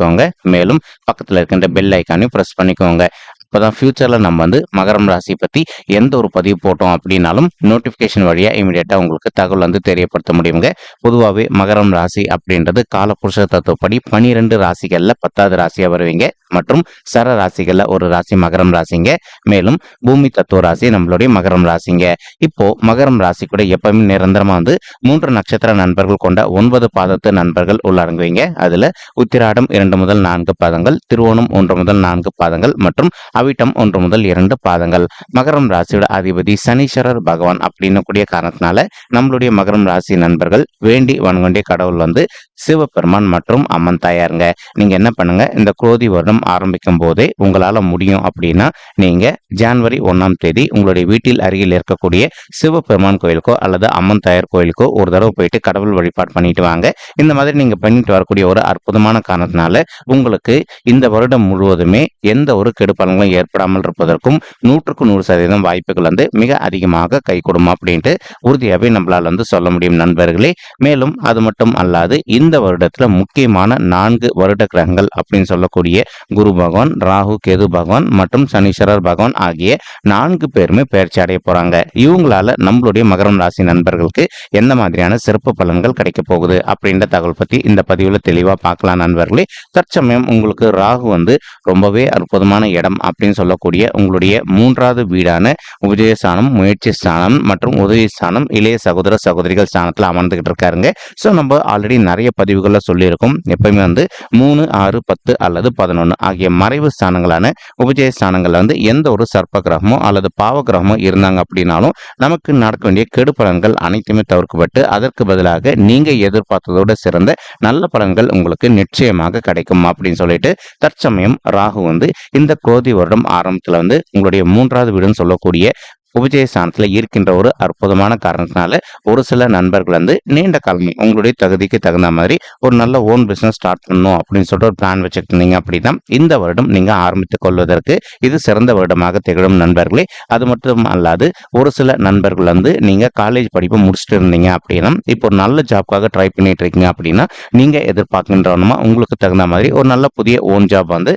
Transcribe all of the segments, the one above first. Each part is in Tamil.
பண்ணிக்கோங்க. மேலும் பக்கத்தில் இருக்கின்ற பெல் ஐக்கானையும் ப்ரெஸ் பண்ணிக்கோங்க. இப்போதான் ஃபியூச்சரில் நம்ம வந்து மகரம் ராசி பற்றி எந்த ஒரு பதிவு போட்டோம் அப்படின்னாலும் நோட்டிஃபிகேஷன் வழியாக இமீடியட்டாக உங்களுக்கு தகவல் வந்து தெரியப்படுத்த முடியுங்க. பொதுவாகவே மகரம் ராசி அப்படின்றது காலபுருஷ தத்துவப்படி பனிரெண்டு ராசிகளில் பத்தாவது ராசியாக வருவீங்க. மற்றும் சர ராசிகளில் ஒரு ராசி மகரம் ராசிங்க. மேலும் பூமி தத்துவ ராசி நம்மளுடைய மகரம் ராசிங்க. இப்போ மகரம் ராசி கூட எப்பவுமே நிரந்தரமாக வந்து மூன்று நட்சத்திர நண்பர்கள் கொண்ட ஒன்பது பாதத்து நண்பர்கள் உள்ளடங்குவீங்க. அதில் உத்திராடம் இரண்டு முதல் நான்கு பாதங்கள் திருவோணம் ஒன்று முதல் நான்கு பாதங்கள் மற்றும் அவிட்டம் ஒன்று முதல் இரண்டு பாதங்கள். மகரம் ராசியோட அதிபதி சனீஸ்வரர் பகவான் அப்படின்னு கூடிய காரணத்தினால நம்மளுடைய மகரம் ராசி நண்பர்கள் வேண்டி வன்கொண்டே கடவுள் வந்து சிவபெருமான் மற்றும் அம்மன் தாயாருங்க. நீங்க என்ன பண்ணுங்க இந்த குரோதி வருடம் ஆரம்பிக்கும் போதே உங்களால முடியும் அப்படின்னா நீங்க ஜான்வரி ஒன்னாம் தேதி உங்களுடைய வீட்டில் அருகில் இருக்கக்கூடிய சிவபெருமான் கோயிலுக்கோ அல்லது அம்மன் தாயார் கோயிலுக்கோ ஒரு தடவை போயிட்டு கடவுள் வழிபாடு பண்ணிட்டு வாங்க. இந்த மாதிரி நீங்க பண்ணிட்டு வரக்கூடிய ஒரு அற்புதமான காரணத்தினால உங்களுக்கு இந்த வருடம் முழுவதுமே எந்த ஒரு கெடுப்பாளங்களும் ஏற்படாமல் இருப்பதற்கும் நூற்றுக்கு நூறு சதவீதம் வாய்ப்புகள் வந்து மிக அதிகமாக கை கொடுமா அப்படின்ட்டு உறுதியாகவே நம்மளால் வந்து சொல்ல முடியும் நண்பர்களே. மேலும் அது மட்டும் அல்லாது இந்த இந்த வருடத்துல முக்கியமான நான்கு வருட கிரகங்கள் அப்படின்னு சொல்லக்கூடிய குரு பகவான் ராகு கேது பகவான் மற்றும் சனீஸ்வரர் பகவான் ஆகிய நான்கு பேருமே பயிற்சி அடைய போறாங்க. இவங்களால நம்மளுடைய மகரம் ராசி நண்பர்களுக்கு எந்த மாதிரியான சிறப்பு பலன்கள் கிடைக்க போகுது அப்படின்ற தகவல் பத்தி இந்த பதிவுல தெளிவா பார்க்கலாம் நண்பர்களே. தற்சமயம் உங்களுக்கு ராகு வந்து ரொம்பவே அற்புதமான இடம் அப்படின்னு சொல்லக்கூடிய உங்களுடைய மூன்றாவது வீடான உபஜயஸ்தானம் முயற்சி ஸ்தானம் மற்றும் உதவி ஸ்தானம் இளைய சகோதர சகோதரிகள் ஸ்தானத்தில் அமர்ந்துகிட்டு இருக்காருங்க. ஸோ நம்ம ஆல்ரெடி நிறைய பதிவுகளில் சொல்லியிருக்கும். எப்பயுமே வந்து மூணு ஆறு பத்து அல்லது பதினொன்று ஆகிய மறைவு ஸ்தானங்களான உபஜய ஸ்தானங்களில் வந்து எந்த ஒரு சர்ப்ப கிரகமோ அல்லது பாவ கிரகமோ இருந்தாங்க அப்படின்னாலும் நமக்கு நடக்க வேண்டிய கெடு பலன்கள் அனைத்துமே தவிர்க்கப்பட்டு அதற்கு பதிலாக நீங்கள் எதிர்பார்த்ததோட சிறந்த நல்ல பலன்கள் உங்களுக்கு நிச்சயமாக கிடைக்கும் அப்படின்னு சொல்லிட்டு தற்சமயம் ராகு வந்து இந்த கோதி வருடம் ஆரம்பத்தில் வந்து உங்களுடைய மூன்றாவது வீடுன்னு சொல்லக்கூடிய உபஜயஸ்தானத்தில் இருக்கின்ற ஒரு அற்புதமான காரணத்தினால ஒரு சில நண்பர்கள் வந்து நீண்ட காலம் உங்களுடைய தகுதிக்கு தகுந்த மாதிரி ஒரு நல்ல ஓன் பிஸ்னஸ் ஸ்டார்ட் பண்ணணும் அப்படின்னு சொல்லிட்டு ஒரு பிளான் வச்சுருந்தீங்க அப்படின்னா இந்த வருடம் நீங்கள் ஆரம்பித்துக் கொள்வதற்கு இது சிறந்த வருடமாக திகழும் நண்பர்களே. அது மட்டும் அல்லாது ஒரு சில நண்பர்கள் வந்து நீங்கள் காலேஜ் படிப்பு முடிச்சுட்டு இருந்தீங்க அப்படின்னா இப்போ ஒரு நல்ல ஜாப்காக ட்ரை பண்ணிட்டு இருக்கீங்க அப்படின்னா நீங்கள் எதிர்பார்க்கின்றவனுமா உங்களுக்கு தகுந்த மாதிரி ஒரு நல்ல புதிய ஓன் ஜாப் வந்து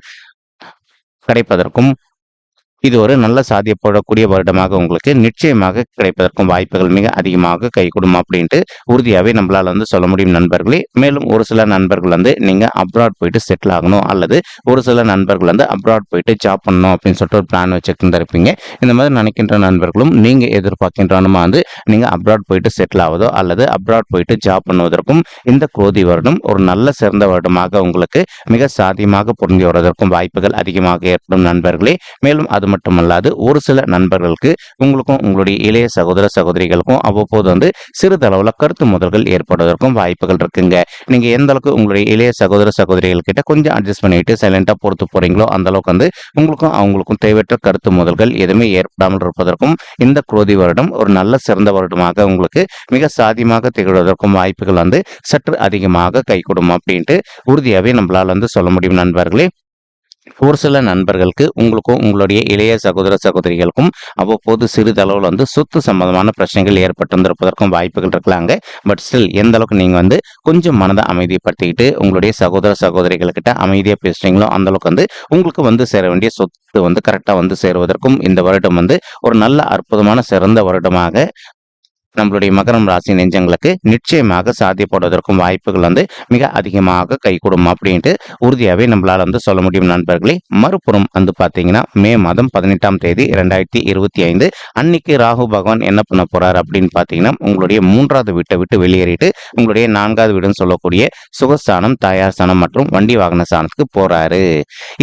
கிடைப்பதற்கும் இது ஒரு நல்ல சாத்தியப்படக்கூடிய வருடமாக உங்களுக்கு நிச்சயமாக கிடைப்பதற்கும் வாய்ப்புகள் மிக அதிகமாக கைகூடும் அப்படின்ட்டு உறுதியாகவே நம்மளால் வந்து சொல்ல முடியும் நண்பர்களே. மேலும் ஒரு சில நண்பர்கள் வந்து நீங்கள் அப்ராட் போயிட்டு செட்டில் ஆகணும் அல்லது ஒரு சில நண்பர்கள் வந்து அப்ராட் போயிட்டு ஜாப் பண்ணணும் அப்படின்னு சொல்லிட்டு ஒரு பிளான் வச்சுட்டு இருப்பீங்க இந்த மாதிரி நினைக்கின்ற நண்பர்களும் நீங்கள் எதிர்பார்க்கின்றனமா வந்து நீங்கள் அப்ராட் போயிட்டு செட்டில் ஆவதோ அல்லது அப்ராட் போயிட்டு ஜாப் பண்ணுவதற்கும் இந்த கோதி வருடம் ஒரு நல்ல சிறந்த வருடமாக உங்களுக்கு மிக சாத்தியமாக பொருந்தி வருவதற்கும் வாய்ப்புகள் அதிகமாக ஏற்படும் நண்பர்களே. மேலும் அது மட்டுமல்லாது ஒரு சில நண்பர்களுக்கு உங்களுக்கும் உங்களுடைய இளைய சகோதர சகோதரிகளுக்கும் அவ்வப்போது வந்து சிறிதளவில் கருத்து முதல்கள் ஏற்படுவதற்கும் வாய்ப்புகள் இருக்குங்க. நீங்க எந்த அளவுக்கு உங்களுடைய இளைய சகோதர சகோதரிகள் கிட்ட கொஞ்சம் அட்ஜஸ்ட் பண்ணிட்டு சைலண்டா பொறுத்து போறீங்களோ அந்த அளவுக்கு வந்து உங்களுக்கும் அவங்களுக்கும் தேவையற்ற கருத்து முதல்கள் எதுவுமே ஏற்படாமல் இருப்பதற்கும் இந்த குரோதி வருடம் ஒரு நல்ல சிறந்த வருடமாக உங்களுக்கு மிக சாதியமாக திகழ்வதற்கும் வாய்ப்புகள் வந்து சற்று அதிகமாக கைகூடும் அப்படின்ட்டு உறுதியாகவே நம்மளால் வந்து சொல்ல முடியும் நண்பர்களே. ஒரு சில நண்பர்களுக்கு உங்களுக்கும் உங்களுடைய இளைய சகோதர சகோதரிகளுக்கும் அவ்வப்போது சிறிதளவில் வந்து சொத்து சம்பந்தமான பிரச்சனைகள் ஏற்பட்டு வந்திருப்பதற்கும் வாய்ப்புகள் இருக்கலாங்க. பட் ஸ்டில் எந்த அளவுக்கு நீங்கள் வந்து கொஞ்சம் மனதை அமைதிப்படுத்திக்கிட்டு உங்களுடைய சகோதர சகோதரிகள்கிட்ட அமைதியாக பேசுறீங்களோ அந்த அளவுக்கு வந்து உங்களுக்கு வந்து சேர வேண்டிய சொத்து வந்து கரெக்டாக வந்து சேருவதற்கும் இந்த வருடம் வந்து ஒரு நல்ல அற்புதமான சிறந்த வருடமாக நம்மளுடைய மகரம் ராசி நெஞ்சங்களுக்கு நிச்சயமாக சாத்தியப்படுவதற்கும் வாய்ப்புகள் வந்து மிக அதிகமாக கைகூடும் அப்படின்ட்டு உறுதியாகவே நம்மளால் வந்து சொல்ல முடியும் நண்பர்களே. மறுபுறம் வந்து பார்த்தீங்கன்னா மே மாதம் பதினெட்டாம் தேதி ரெண்டாயிரத்தி இருபத்தி ஐந்து. அன்னைக்கு ராகு பகவான் என்ன பண்ண போறார் அப்படின்னு பார்த்தீங்கன்னா உங்களுடைய மூன்றாவது வீட்டை விட்டு வெளியேறிட்டு உங்களுடைய நான்காவது வீடுன்னு சொல்லக்கூடிய சுகஸ்தானம் தாயார் ஸ்தானம் மற்றும் வண்டி வாகன ஸ்தானத்துக்கு போறாரு.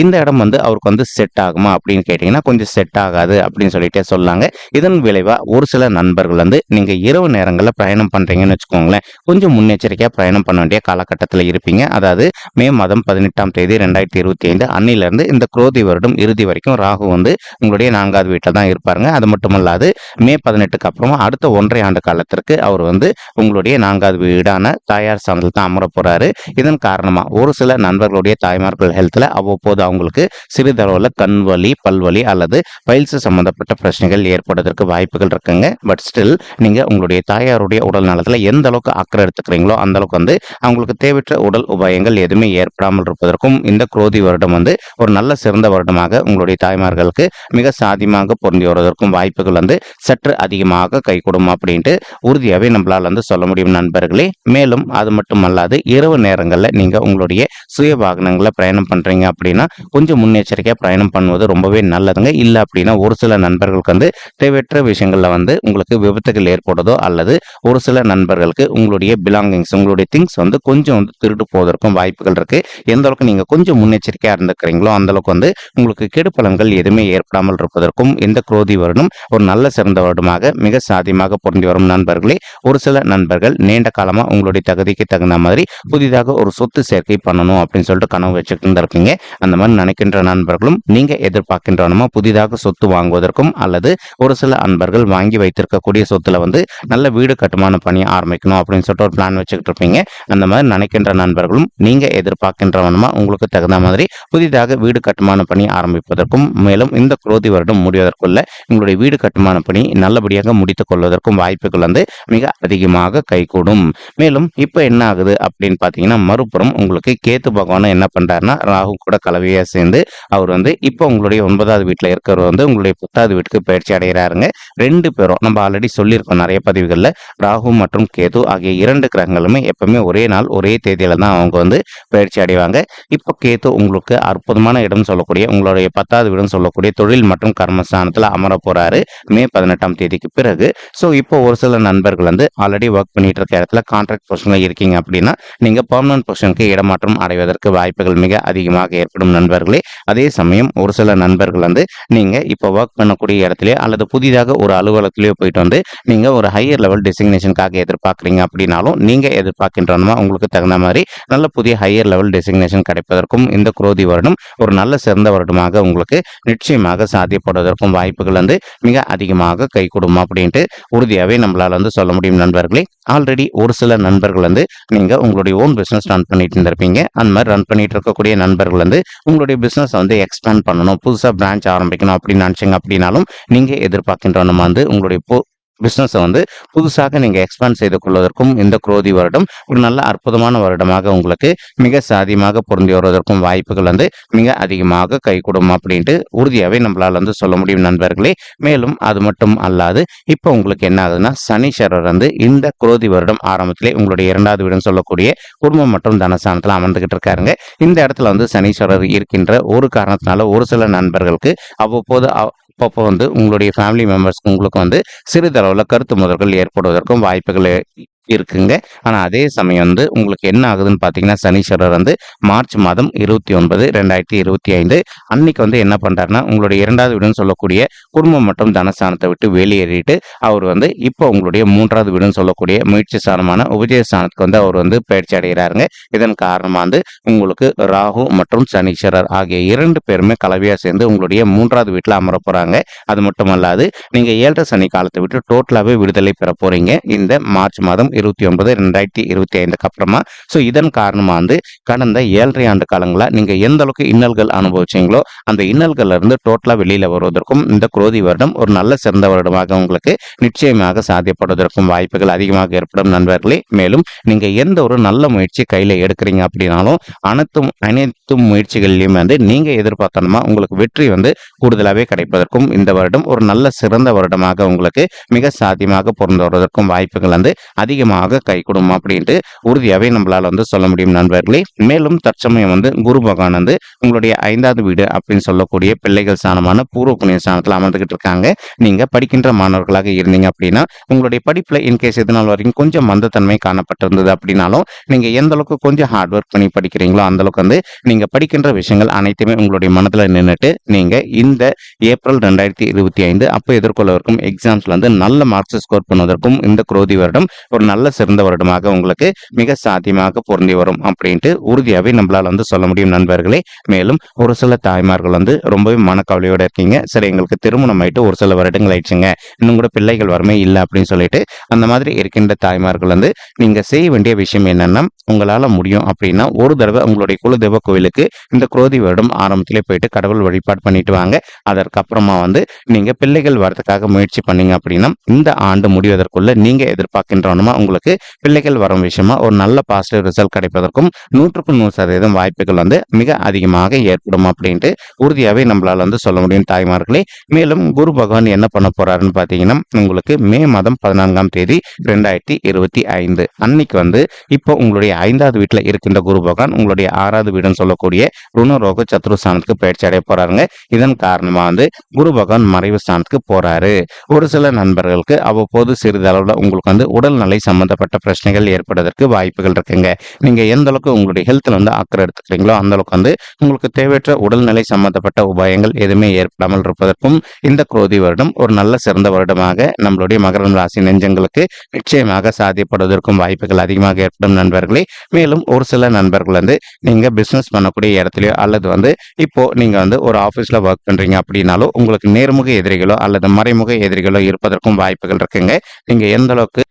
இந்த இடம் வந்து அவருக்கு வந்து செட் ஆகுமா அப்படின்னு கேட்டிங்கன்னா கொஞ்சம் செட் ஆகாது அப்படின்னு சொல்லிட்டே சொல்லாங்க. இதன் விளைவா ஒரு சில நண்பர்கள் வந்து நீங்க இரவு நேரங்களில் பயணம் பண்ணுறீங்கன்னு வச்சுக்கோங்களேன். கொஞ்சம் முன்னெச்சரிக்கையாக பயணம் பண்ண வேண்டிய காலகட்டத்தில் இருப்பீங்க. அதாவது மே மாதம் பதினெட்டாம் தேதி ரெண்டாயிரத்தி இருபத்தி ஐந்து அன்னிலிருந்து இந்த குரோதி வருடம் இறுதி வரைக்கும் ராகு வந்து உங்களுடைய நான்காவது வீட்டில் தான் இருப்பாருங்க. அது மட்டுமல்லாது மே பதினெட்டுக்கு அப்புறமா அடுத்த ஒன்றரை ஆண்டு காலத்திற்கு அவர் வந்து உங்களுடைய நான்காவது வீடான தாயார் சார்ந்தில் தான் அமர போகிறாரு இதன் காரணமாக ஒரு சில நண்பர்களுடைய தாய்மார்கள் ஹெல்த்தில் அவ்வப்போது அவங்களுக்கு சிறிதளவில் கண் வலி பல்வலி அல்லது பயிற்சி சம்பந்தப்பட்ட பிரச்சனைகள் ஏற்படுவதற்கு வாய்ப்புகள் இருக்குங்க. பட் ஸ்டில் நீங்கள் உங்களுடைய தாயாருடைய உடல் நலத்தில் எந்த அளவுக்கு அக்கறை எடுத்துக்கிறீங்களோ அந்த அளவுக்கு வந்து அவங்களுக்கு தேவையற்ற உடல் உபாயங்கள் எதுவுமே ஏற்படாமல் இருப்பதற்கும் இந்த குரோதி வருடம் வந்து ஒரு நல்ல சிறந்த வருடமாக உங்களுடைய தாய்மார்களுக்கு மிக சாதியமாக பொருந்தி வருவதற்கும் வாய்ப்புகள் வந்து சற்று அதிகமாக கைகூடும் அப்படின்ட்டு உறுதியாகவே நம்மளால் வந்து சொல்ல முடியும் நண்பர்களே. மேலும் அது மட்டும் அல்லாது இரவு நேரங்களில் நீங்கள் உங்களுடைய சுய வாகனங்களில் பிரயாணம் பண்ணுறீங்க அப்படின்னா கொஞ்சம் முன்னெச்சரிக்கையாக பிரயாணம் பண்ணுவது ரொம்பவே நல்லதுங்க. இல்லை அப்படின்னா ஒரு சில நண்பர்களுக்கு வந்து தேவையற்ற விஷயங்களில் வந்து உங்களுக்கு விபத்துகள் ஏற்படும். போகிறதோ அல்லது ஒரு சில நண்பர்களுக்கு உங்களுடைய பிலாங்கிங்ஸ் உங்களுடைய திங்ஸ் வந்து கொஞ்சம் வந்து திருட்டு போவதற்கும் வாய்ப்புகள் இருக்குது எந்த அளவுக்கு நீங்கள் கொஞ்சம் முன்னெச்சரிக்கையாக இருந்துக்கிறீங்களோ அந்தளவுக்கு வந்து உங்களுக்கு கெடு எதுவுமே ஏற்படாமல் இருப்பதற்கும் இந்த குரோதி வருடம் ஒரு நல்ல சிறந்த வருடமாக மிக சாதியமாக பொருந்தி வரும் நண்பர்களே. ஒரு சில நண்பர்கள் நீண்ட காலமாக உங்களுடைய தகுதிக்கு தகுந்த மாதிரி புதிதாக ஒரு சொத்து சேர்க்கை பண்ணணும் அப்படின்னு சொல்லிட்டு கனவு வச்சுட்டு இருந்திருக்கீங்க. அந்த மாதிரி நினைக்கின்ற நண்பர்களும் நீங்கள் எதிர்பார்க்கின்றனமா புதிதாக சொத்து வாங்குவதற்கும் அல்லது ஒரு சில அன்பர்கள் வாங்கி வைத்திருக்கக்கூடிய சொத்துல வந்து நல்ல வீடு கட்டுமான பணி ஆரம்பிக்கணும் அப்படின்னு சொல்லிட்டு ஒரு பிளான் வச்சுக்கிட்டு இருப்பீங்க அந்த மாதிரி நினைக்கின்ற நண்பர்களும் நீங்க எதிர்பார்க்கின்றவனமா உங்களுக்கு தகுந்த மாதிரி புதிதாக வீடு கட்டுமான பணி ஆரம்பிப்பதற்கும் மேலும் இந்த குரோதி வருடம் முடிவதற்குள்ள உங்களுடைய வீடு கட்டுமான பணி நல்லபடியாக முடித்துக் கொள்வதற்கும் வாய்ப்புகள் வந்து மிக அதிகமாக கைகூடும். மேலும் இப்போ என்ன ஆகுது அப்படின்னு பார்த்தீங்கன்னா மறுபுறம் உங்களுக்கு கேத்து பகவான் என்ன பண்றாருன்னா ராகு கூட கலவையாக சேர்ந்து அவர் வந்து இப்போ உங்களுடைய ஒன்பதாவது வீட்டில் இருக்கிறவர் வந்து உங்களுடைய பத்தாவது வீட்டுக்கு பயிற்சி அடைகிறாருங்க ரெண்டு பேரும் நம்ம ஆல்ரெடி சொல்லியிருக்கோம் நிறைய பதிவுகளில் ராகு மற்றும் கேது ஆகிய இரண்டு கிரகங்களுமே எப்பவுமே ஒரே நாள் ஒரே தேதியில தான் அவங்க வந்து பயிற்சி அடைவாங்க. இப்போ கேது உங்களுக்கு அற்புதமான இடம் சொல்லக்கூடிய உங்களுடைய பத்தாவது வீடும் சொல்லக்கூடிய தொழில் மற்றும் கர்மஸ்தானத்தில் அமர போறாரு. மே பதினெட்டாம் தேதிக்கு பிறகு. ஸோ இப்போ ஒரு சில நண்பர்கள் வந்து ஆல்ரெடி ஒர்க் பண்ணிட்டு இருக்க இடத்துல கான்ட்ராக்ட் பொசிஷனில் இருக்கீங்க அப்படின்னா நீங்கள் பர்மனன்ட் பொசிஷனுக்கு இடமாற்றம் அடைவதற்கு வாய்ப்புகள் மிக அதிகமாக ஏற்படும் நண்பர்களே. அதே சமயம் ஒரு சில நண்பர்கள் வந்து நீங்கள் இப்போ ஒர்க் பண்ணக்கூடிய இடத்துலயோ அல்லது புதிதாக ஒரு அலுவலகத்திலேயோ போயிட்டு வந்து நீங்கள் ஒரு ஹையர் லெவல் டெசிக்னேஷனுக்காக எதிர்பார்க்குறீங்க அப்படின்னாலும் நீங்கள் எதிர்பார்க்கின்றனமா உங்களுக்கு தகுந்த மாதிரி நல்ல புதிய ஹையர் லெவல் டெசிக்னேஷன் கிடைப்பதற்கும் இந்த குரோதி வருடம் ஒரு நல்ல சிறந்த வருடமாக உங்களுக்கு நிச்சயமாக சாத்தியப்படுவதற்கும் வாய்ப்புகள் வந்து மிக அதிகமாக கை கொடுக்கும் அப்படின்ட்டு உறுதியாகவே நம்மளால் வந்து சொல்ல முடியும் நண்பர்களே. ஆல்ரெடி ஒரு சில நண்பர்கள் வந்து நீங்கள் உங்களுடைய ஓன் பிஸ்னஸ் ரன் பண்ணிட்டு இருந்திருப்பீங்க. அந்த மாதிரி ரன் பண்ணிட்டு இருக்கக்கூடிய நண்பர்கள் வந்து உங்களுடைய பிஸ்னஸ் வந்து எக்ஸ்பேண்ட் பண்ணணும் புதுசாக பிரான்ச் ஆரம்பிக்கணும் அப்படின்னு நினச்சிங்க அப்படின்னாலும் நீங்கள் எதிர்பார்க்கின்றவனும் வந்து உங்களுடைய பிஸ்னஸை வந்து புதுசாக நீங்கள் எக்ஸ்பேண்ட் செய்து கொள்வதற்கும் இந்த குரோதி வருடம் ஒரு நல்ல அற்புதமான வருடமாக உங்களுக்கு மிக சாதியமாக பொருந்தி வருவதற்கும் வாய்ப்புகள் வந்து மிக அதிகமாக கைகூடும் அப்படின்ட்டு உறுதியாகவே நம்மளால் வந்து சொல்ல முடியும் நண்பர்களே. மேலும் அது மட்டும் அல்லாது இப்போ உங்களுக்கு என்ன ஆகுதுன்னா சனீஸ்வரர் வந்து இந்த குரோதி வருடம் ஆரம்பத்திலே உங்களுடைய இரண்டாவது வீடுன்னு சொல்லக்கூடிய குடும்பம் மற்றும் தனஸ்தானத்தில் அமர்ந்துகிட்டு இருக்காருங்க. இந்த இடத்துல வந்து சனீஸ்வரர் இருக்கின்ற ஒரு காரணத்தினால ஒரு சில நண்பர்களுக்கு அவ்வப்போது அப்பப்போ வந்து உங்களுடைய ஃபேமிலி மெம்பர்ஸ்க்கு உங்களுக்கு வந்து சிறிதளவில் கருத்து முதல்கள் ஏற்படுவதற்கும் வாய்ப்புகள் இருக்குங்க. ஆனால் அதே சமயம் வந்து உங்களுக்கு என்ன ஆகுதுன்னு பார்த்தீங்கன்னா சனீஸ்வரர் வந்து மார்ச் மாதம் இருபத்தி ஒன்பது ரெண்டாயிரத்தி இருபத்தி ஐந்து அன்னைக்கு வந்து என்ன பண்ணுறாருன்னா உங்களுடைய இரண்டாவது வீடுன்னு சொல்லக்கூடிய குடும்பம் மற்றும் தனஸ்தானத்தை விட்டு வெளியேறிட்டு அவர் வந்து இப்போ உங்களுடைய மூன்றாவது வீடுன்னு சொல்லக்கூடிய முயற்சி ஸ்தானமான உபஜய ஸ்தானத்துக்கு வந்து அவர் வந்து பயிற்சி அடைகிறாருங்க. இதன் காரணமாக வந்து உங்களுக்கு ராகு மற்றும் சனீஸ்வரர் ஆகிய இரண்டு பேருமே கலவையாக சேர்ந்து உங்களுடைய மூன்றாவது வீட்டில் அமர போகிறாங்க அது மட்டும் அல்லாது நீங்கள் ஏழரை சனி காலத்தை விட்டு டோட்டலாகவே விடுதலை பெற போகிறீங்க இந்த மார்ச் மாதம் இருபத்தி ஒன்பது ரெண்டாயிரத்தி இருபத்தி ஐந்துக்கு அப்புறமா. ஸோ இதன் காரணமாக வந்து கடந்த ஏழரை ஆண்டு காலங்களில் நீங்கள் எந்த அளவுக்கு இன்னல்கள் அனுபவிச்சீங்களோ அந்த இன்னல்கள்ல இருந்து டோட்டலாக வெளியில் வருவதற்கும் இந்த குரோதி வருடம் ஒரு நல்ல சிறந்த வருடமாக உங்களுக்கு நிச்சயமாக சாத்தியப்படுவதற்கும் வாய்ப்புகள் அதிகமாக ஏற்படும் நண்பர்களே. மேலும் நீங்கள் எந்த ஒரு நல்ல முயற்சி கையில் எடுக்கிறீங்க அப்படின்னாலும் அனைத்தும் அனைத்து முயற்சிகள்லையும் வந்து நீங்கள் எதிர்பார்த்தனமா உங்களுக்கு வெற்றி வந்து கூடுதலாகவே கிடைப்பதற்கும் இந்த வருடம் ஒரு நல்ல சிறந்த வருடமாக உங்களுக்கு மிக சாத்தியமாக பொருந்து வருவதற்கும் வாய்ப்புகள் வந்து அதிக அதிகமாக கை கொடுமா அப்படின்ட்டு உறுதியாகவே நம்மளால வந்து சொல்ல முடியும் நண்பர்களே. மேலும் தற்சமயம் வந்து குரு பகவான் வந்து உங்களுடைய ஐந்தாவது வீடு அப்படின்னு சொல்லக்கூடிய பிள்ளைகள் சாணமான பூர்வ புண்ணிய ஸ்தானத்தில் அமர்ந்துகிட்டு இருக்காங்க. நீங்க படிக்கின்ற மாணவர்களாக இருந்தீங்க அப்படின்னா உங்களுடைய படிப்புல இன்கேஸ் எதனால் வரைக்கும் கொஞ்சம் மந்தத்தன்மை காணப்பட்டிருந்தது அப்படின்னாலும் நீங்க எந்த அளவுக்கு கொஞ்சம் ஹார்ட் ஒர்க் பண்ணி படிக்கிறீங்களோ அந்த அளவுக்கு வந்து நீங்க படிக்கின்ற விஷயங்கள் அனைத்துமே உங்களுடைய மனதில் நின்றுட்டு நீங்க இந்த ஏப்ரல் ரெண்டாயிரத்தி இருபத்தி ஐந்து அப்போ எதிர்கொள்ளவிருக்கும் எக்ஸாம்ஸ்ல வந்து நல்ல மார்க்ஸ் ஸ்கோர் பண்ணுவதற்கும் இந்த குரோதி வருடம் ஒரு நல்ல சிறந்த வருடமாக உங்களுக்கு மிக சாத்தியமாக பொருந்தி வரும் அப்படின்ட்டு உறுதியாகவே நம்மளால் வந்து சொல்ல முடியும் நண்பர்களே. மேலும் ஒரு சில தாய்மார்கள் வந்து ரொம்பவே மனக்கவலையோடு இருக்கீங்க. சரி எங்களுக்கு திருமணம் ஆயிட்டு ஒரு சில வருடங்கள் ஆயிடுச்சுங்க. இன்னும் கூட பிள்ளைகள் வரமே இல்லை அப்படின்னு சொல்லிட்டு அந்த மாதிரி இருக்கின்ற தாய்மார்கள் வந்து நீங்கள் செய்ய வேண்டிய விஷயம் என்னன்னா உங்களால் முடியும் அப்படின்னா ஒரு தடவை உங்களுடைய குலதெய்வ கோவிலுக்கு இந்த குரோதி வருடம் ஆரம்பத்திலே போயிட்டு கடவுள் வழிபாடு பண்ணிட்டு வாங்க. அதற்கப்புறமா வந்து நீங்கள் பிள்ளைகள் வரதுக்காக முயற்சி பண்ணீங்க அப்படின்னா இந்த ஆண்டு முடிவதற்குள்ள நீங்கள் எதிர்பார்க்கின்றனமா உங்களுக்கு பிள்ளைகள் வரும் விஷயமா ஒரு நல்ல பாசிட்டிவ் ரிசல்ட் கிடைப்பதற்கும் நூற்றுக்கு நூறு சதவீதம் வாய்ப்புகள் வந்து மிக அதிகமாக ஏற்படும் அப்படின்ட்டு உறுதியாகவே நம்மளால் வந்து சொல்ல முடியும் தாய்மார்களே. மேலும் குரு பகவான் என்ன பண்ண போறாருன்னு பார்த்தீங்கன்னா உங்களுக்கு மே மாதம் பதினான்காம் தேதி ரெண்டாயிரத்தி இருபத்தி ஐந்து அன்னைக்கு வந்து இப்போ உங்களுடைய ஐந்தாவது வீட்டில் இருக்கின்ற குரு பகவான் உங்களுடைய ஆறாவது வீடுன்னு சொல்லக்கூடிய ருணரோக சத்ருஸ்தானத்துக்கு பயிற்சி அடைய போறாருங்க. இதன் காரணமாக வந்து குரு பகவான் மறைவு ஸ்தானத்துக்கு போறாரு. ஒரு சில நண்பர்களுக்கு அவ்வப்போது சிறிதளவில் உங்களுக்கு வந்து உடல்நிலை சம்பந்தப்பட்ட பிரச்சனைகள் ஏற்படுவதற்கு வாய்ப்புகள் இருக்குங்க. நீங்கள் எந்த அளவுக்கு உங்களுடைய ஹெல்த்தில் வந்து அக்கறை எடுத்துக்கிறீங்களோ அந்த அளவுக்கு வந்து உங்களுக்கு தேவையற்ற உடல்நிலை சம்பந்தப்பட்ட உபாயங்கள் எதுவுமே ஏற்படாமல் இருப்பதற்கும் இந்த குரோதி வருடம் ஒரு நல்ல சிறந்த வருடமாக நம்மளுடைய மகரம் ராசி நெஞ்சங்களுக்கு நிச்சயமாக சாத்தியப்படுவதற்கும் வாய்ப்புகள் அதிகமாக ஏற்படும் நண்பர்களே. மேலும் ஒரு சில நண்பர்கள் வந்து நீங்கள் பிஸ்னஸ் பண்ணக்கூடிய இடத்துலையோ அல்லது வந்து இப்போ நீங்கள் வந்து ஒரு ஆஃபீஸில் ஒர்க் பண்ணுறீங்க அப்படின்னாலோ உங்களுக்கு நேர்முக எதிரிகளோ அல்லது மறைமுக எதிரிகளோ இருப்பதற்கும் வாய்ப்புகள் இருக்குங்க. நீங்கள் எந்த அளவுக்கு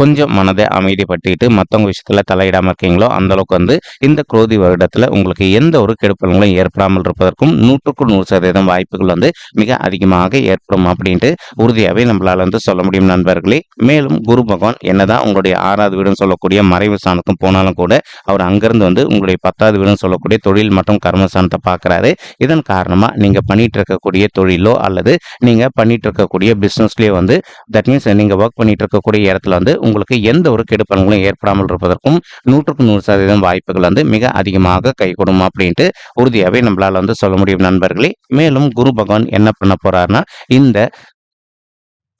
கொஞ்சம் மனதை அமைதிப்படுத்திட்டு மற்றவங்க விஷயத்தில் தலையிடாமல் இருக்கீங்களோ அந்த அளவுக்கு வந்து இந்த குரோதி வருடத்தில் உங்களுக்கு எந்த ஒரு கெடுப்பலங்களும் ஏற்படாமல் இருப்பதற்கும் நூற்றுக்கு நூறு சதவீதம் வாய்ப்புகள் வந்து மிக அதிகமாக ஏற்படும் அப்படின்ட்டு உறுதியாகவே நம்மளால் வந்து சொல்ல முடியும் நண்பர்களே. மேலும் குரு பகவான் என்னதான் உங்களுடைய ஆறாவது வீடுன்னு சொல்லக்கூடிய மறைவு ஸ்தானத்துக்கும் போனாலும் கூட அவர் அங்கிருந்து வந்து உங்களுடைய பத்தாவது வீடுன்னு சொல்லக்கூடிய தொழில் மற்றும் கர்மஸ்தானத்தை பார்க்குறாரு இதன் காரணமாக நீங்கள் பண்ணிட்டு இருக்கக்கூடிய தொழிலோ அல்லது நீங்கள் பண்ணிட்டு இருக்கக்கூடிய பிஸ்னஸ்லேயோ வந்து தட் மீன்ஸ் நீங்கள் ஒர்க் பண்ணிட்டு இருக்கக்கூடிய இடத்துல வந்து உங்களுக்கு எந்த ஒரு கெடுப்பலங்களும் ஏற்படாமல் இருப்பதற்கும் நூற்றுக்கு நூறு சதவீதம் வாய்ப்புகள் வந்து மிக அதிகமாக கைகூடும் அப்படின்ட்டு உறுதியாகவே நம்மளால் வந்து சொல்ல முடியும் நண்பர்களே. மேலும் குரு பகவான் என்ன பண்ண போறாருன்னா இந்த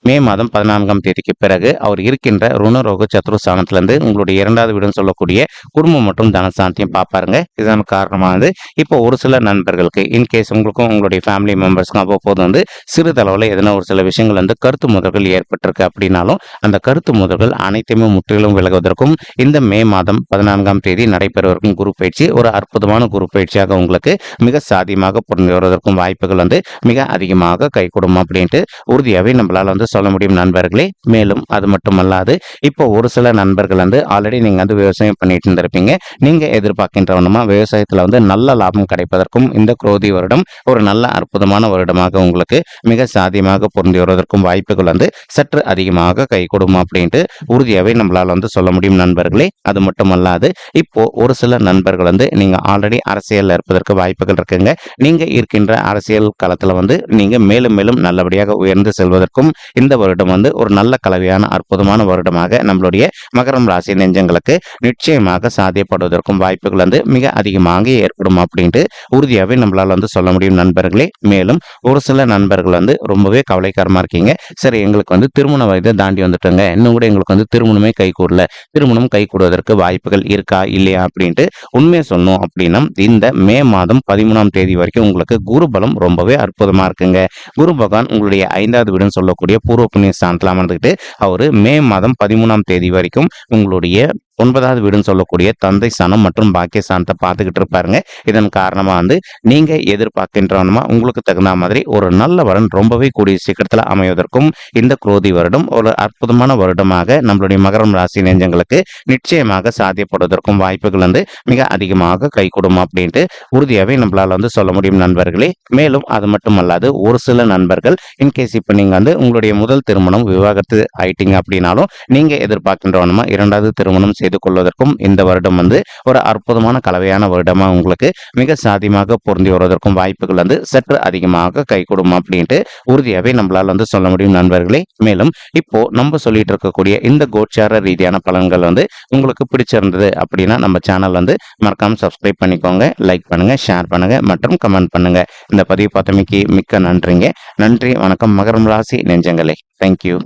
மே மாதம் பதினான்காம் தேதிக்கு பிறகு அவர் இருக்கின்ற ருணரோக சத்ருஸ்தானத்திலிருந்து உங்களுடைய இரண்டாவது வீடுன்னு சொல்லக்கூடிய குடும்பம் மற்றும் தனசாந்தியம் பார்ப்பாருங்க. இதன் காரணமானது. இப்போ ஒரு சில நண்பர்களுக்கு இன்கேஸ் உங்களுக்கும் உங்களுடைய ஃபேமிலி மெம்பர்ஸ்க்கும் அவ்வப்போது வந்து சிறிதளவில் எதனா ஒரு சில விஷயங்கள் வந்து கருத்து முதல்கள் ஏற்பட்டிருக்கு அப்படின்னாலும் அந்த கருத்து முதல்கள் அனைத்தையுமே முற்றிலும் விலகுவதற்கும் இந்த மே மாதம் பதினான்காம் தேதி நடைபெறுவதற்கும் குரு பயிற்சி ஒரு அற்புதமான குரு பயிற்சியாக உங்களுக்கு மிக சாதியமாக பொருந்தி வருவதற்கும் வாய்ப்புகள் வந்து மிக அதிகமாக கைகூடும் அப்படின்ட்டு உறுதியாகவே நம்மளால் வந்து சொல்ல முடியும் நண்பர்களே. மேலும் அது மட்டுமல்லாது இப்போ ஒரு சில நண்பர்கள் வந்து ஆல்ரெடி நீங்கள் வந்து விவசாயம் பண்ணிட்டு இருந்திருப்பீங்க. நீங்கள் எதிர்பார்க்கின்றவனமா விவசாயத்தில் வந்து நல்ல லாபம் கிடைப்பதற்கும் இந்த குரோதி வருடம் ஒரு நல்ல அற்புதமான வருடமாக உங்களுக்கு மிக சாதியமாக பொருந்தி வருவதற்கும் வாய்ப்புகள் வந்து சற்று அதிகமாக கை கொடுக்கும் அப்படின்ட்டு உறுதியாகவே நம்மளால் வந்து சொல்ல முடியும் நண்பர்களே. அது மட்டுமல்லாது இப்போ ஒரு சில நண்பர்கள் வந்து நீங்கள் ஆல்ரெடி அரசியலில் இருப்பதற்கு வாய்ப்புகள் இருக்குங்க. நீங்கள் இருக்கின்ற அரசியல் களத்தில் வந்து நீங்கள் மேலும் மேலும் நல்லபடியாக உயர்ந்து செல்வதற்கும் இந்த வருடம் வந்து ஒரு நல்ல கலவையான அற்புதமான வருடமாக நம்மளுடைய மகரம் ராசி நெஞ்சங்களுக்கு நிச்சயமாக சாத்தியப்படுவதற்கும் வாய்ப்புகள் வந்து மிக அதிகமாக ஏற்படும் அப்படின்ட்டு உறுதியாகவே நம்மளால் வந்து சொல்ல முடியும் நண்பர்களே. மேலும் ஒரு சில நண்பர்கள் வந்து ரொம்பவே கவலைக்காரமாக இருக்கீங்க. சரி எங்களுக்கு வந்து திருமண வயதை தாண்டி வந்துட்டோங்க. இன்னும் கூட எங்களுக்கு வந்து திருமணமே கை கூடல. திருமணம் கை கூடுவதற்கு வாய்ப்புகள் இருக்கா இல்லையா அப்படின்ட்டு உண்மையை சொன்னோம் அப்படின்னா இந்த மே மாதம் பதிமூணாம் தேதி வரைக்கும் உங்களுக்கு குருபலம் ரொம்பவே அற்புதமாக இருக்குங்க. குரு பகவான் உங்களுடைய ஐந்தாவது வீடுன்னு சொல்லக்கூடிய பூர்வ புண்ணிய ஸ்தானத்தில் அமர்ந்துக்கிட்டு அவர் மே மாதம் பதிமூணாம் தேதி வரைக்கும் உங்களுடைய ஒன்பதாவது வீடுன்னு சொல்லக்கூடிய தந்தை சனம் மற்றும் பாக்கிய சாணத்தை பார்த்துக்கிட்டு இருப்பாருங்க. இதன் காரணமாக வந்து நீங்கள் எதிர்பார்க்கின்றவனுமா உங்களுக்கு தகுந்த மாதிரி ஒரு நல்ல வரன் ரொம்பவே கூடிய சீக்கிரத்தில் அமைவதற்கும் இந்த குரோதி வருடம் ஒரு அற்புதமான வருடமாக நம்மளுடைய மகரம் ராசி நெஞ்சங்களுக்கு நிச்சயமாக சாத்தியப்படுவதற்கும் வாய்ப்புகள் வந்து மிக அதிகமாக கைகூடும் அப்படின்ட்டு உறுதியாகவே நம்மளால் வந்து சொல்ல முடியும் நண்பர்களே. மேலும் அது மட்டுமல்லாது ஒரு சில நண்பர்கள் இன்கேஸ் இப்போ நீங்கள் வந்து உங்களுடைய முதல் திருமணம் விவாகரத்து ஆயிட்டீங்க அப்படின்னாலும் நீங்கள் எதிர்பார்க்கின்றவனுமா இரண்டாவது திருமணம் செய்து செய்து கொள்வதற்கும் இந்த வருடம் வந்து ஒரு அற்புதமான கலவையான வருடமாக உங்களுக்கு மிக சாதியமாக பொருந்தி வருவதற்கும் வாய்ப்புகள் வந்து சற்று அதிகமாக கைகூடும் அப்படின்ட்டு உறுதியாகவே நம்மளால் வந்து சொல்ல முடியும் நண்பர்களே. மேலும் இப்போ நம்ம சொல்லிட்டு இருக்கக்கூடிய இந்த கோச்சார ரீதியான பலன்கள் வந்து உங்களுக்கு பிடிச்சிருந்தது அப்படின்னா நம்ம சேனல் வந்து மறக்காம சப்ஸ்கிரைப் பண்ணிக்கோங்க லைக் பண்ணுங்க ஷேர் பண்ணுங்க மற்றும் கமெண்ட் பண்ணுங்க. இந்த பதிவு பார்த்தமைக்கு மிக்க நன்றிங்க. நன்றி வணக்கம். மகரம் ராசி நெஞ்சங்களே. தேங்க்யூ